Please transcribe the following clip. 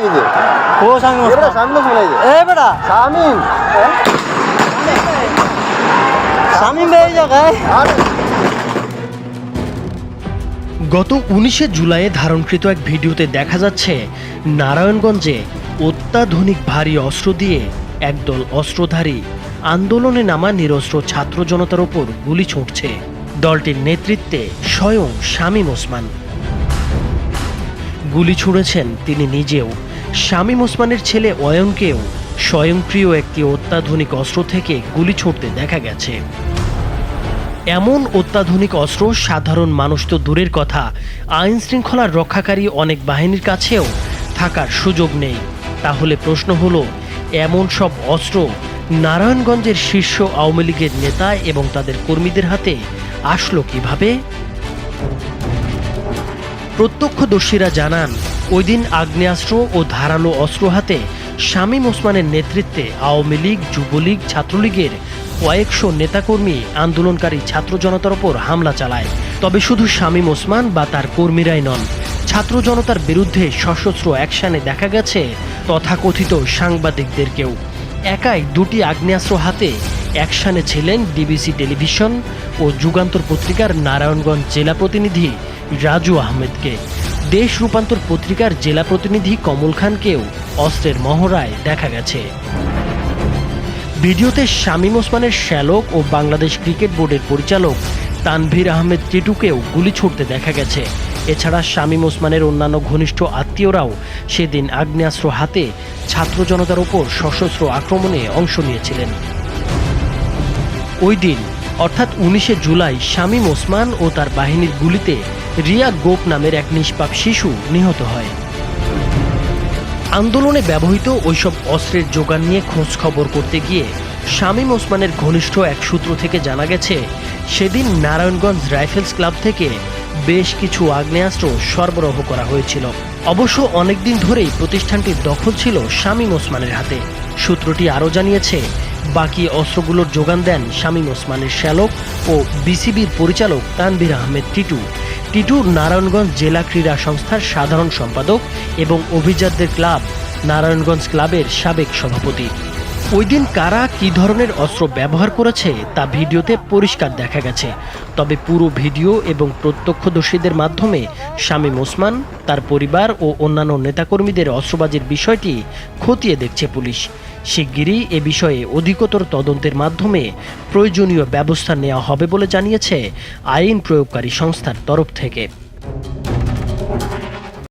দিয়েছে। ও শামীম এবারে ওসমান শামীম ওসমান এই যে এ বেটা। শামীম। শামীম এই জায়গায়। আরে। গত উনিশে জুলাইয়ে ধারণকৃত এক ভিডিওতে দেখা যাচ্ছে নারায়ণগঞ্জে অত্যাধুনিক ভারী অস্ত্র দিয়ে একদল অস্ত্রধারী আন্দোলনে নামা নিরস্ত্র ছাত্র জনতার ওপর গুলি ছুটছে দলটির নেতৃত্বে স্বয়ং শামীম ওসমান। গুলি ছুঁড়েছেন তিনি নিজেও। শামীম ওসমানের ছেলে অয়নকেও স্বয়ংক্রিয় একটি অত্যাধুনিক অস্ত্র থেকে গুলি ছুঁড়তে দেখা গেছে। এমন অত্যাধুনিক অস্ত্র সাধারণ মানুষ তো দূরের কথা। আইন শৃঙ্খলার রক্ষাকারী অনেক বাহিনীর কাছেও থাকার সুযোগ নেই। তাহলে প্রশ্ন হলো, এমন সব অস্ত্র নারায়ণগঞ্জের শীর্ষ আওয়ামী লীগের নেতা এবং তাদের কর্মীদের হাতে আসলো কীভাবে? প্রত্যক্ষদর্শীরা জানান ওই দিন আগ্নেয়াস্ত্র ও ধারালো অস্ত্র হাতে শামীম ওসমানের নেতৃত্বে আওয়ামী লীগ, যুবলীগ, ছাত্রলীগের কয়েকশো নেতাকর্মী আন্দোলনকারী ছাত্র জনতার ওপর হামলা চালায়। তবে শুধু শামীম ওসমান বা তার কর্মীরাই নন, ছাত্র জনতার বিরুদ্ধে সশস্ত্র অ্যাকশনে দেখা গেছে তথাকথিত সাংবাদিকদেরকেও। একাই দুটি আগ্নেয়াস্ত্র হাতে অ্যাকশনে ছিলেন ডিবিসি টেলিভিশন ও যুগান্তর পত্রিকার নারায়ণগঞ্জ জেলা প্রতিনিধি রাজু আহমেদকে। দেশ রূপান্তর পত্রিকার জেলা প্রতিনিধি কমল খানকেও অস্ত্রের মহড়ায় দেখা গেছে। ভিডিওতে শামীম ওসমানের শ্যালক ও বাংলাদেশ ক্রিকেট বোর্ডের পরিচালক তানভীর আহমেদ টিটুকেও গুলি ছুটতে দেখা গেছে। এছাড়া শামীম ওসমানের অন্যান্য ঘনিষ্ঠ আত্মীয়রাও সেদিন আগ্নেয়াস্ত্র হাতে ছাত্র জনতার ওপর সশস্ত্র আক্রমণে অংশ নিয়েছিলেন। ওই দিন, অর্থাৎ উনিশে জুলাই, শামীম ওসমান ও তার বাহিনীর গুলিতে রিয়া গোপ নামের এক নিষ্পাপ শিশু নিহত হয়। আন্দোলনে ব্যবহৃত ওইসব অস্ত্রের যোগান নিয়ে খোঁজ খবর করতে গিয়ে শামীম ওসমানের ঘনিষ্ঠ এক সূত্র থেকে জানা গেছে, সেদিন নারায়ণগঞ্জ রাইফেলস ক্লাব থেকে বেশ কিছু আগ্নেয়াস্ত্র সরবরাহ করা হয়েছিল। অবশ্য অনেকদিন ধরেই প্রতিষ্ঠানটির দখল ছিল শামীম ওসমানের হাতে। সূত্রটি আরও জানিয়েছে, বাকি অস্ত্রগুলোর যোগান দেন শামীম ওসমানের শ্যালক ও বিসিবির পরিচালক তানভীর আহমেদ টিটু। টিটু নারায়ণগঞ্জ জেলা ক্রীড়া সংস্থার সাধারণ সম্পাদক এবং অভিজাতদের ক্লাব নারায়ণগঞ্জ ক্লাবের সাবেক সভাপতি। ওই দিন কারা কী ধরনের অস্ত্র ব্যবহার করেছে তা ভিডিওতে পরিষ্কার দেখা গেছে। তবে পুরো ভিডিও এবং প্রত্যক্ষদর্শীদের মাধ্যমে শামীম ওসমান, তার পরিবার ও অন্যান্য নেতাকর্মীদের অস্ত্রবাজির বিষয়টি খতিয়ে দেখছে পুলিশ। শিগগিরই এ বিষয়ে অধিকতর তদন্তের মাধ্যমে প্রয়োজনীয় ব্যবস্থা নেওয়া হবে বলে জানিয়েছে আইন প্রয়োগকারী সংস্থার তরফ থেকে।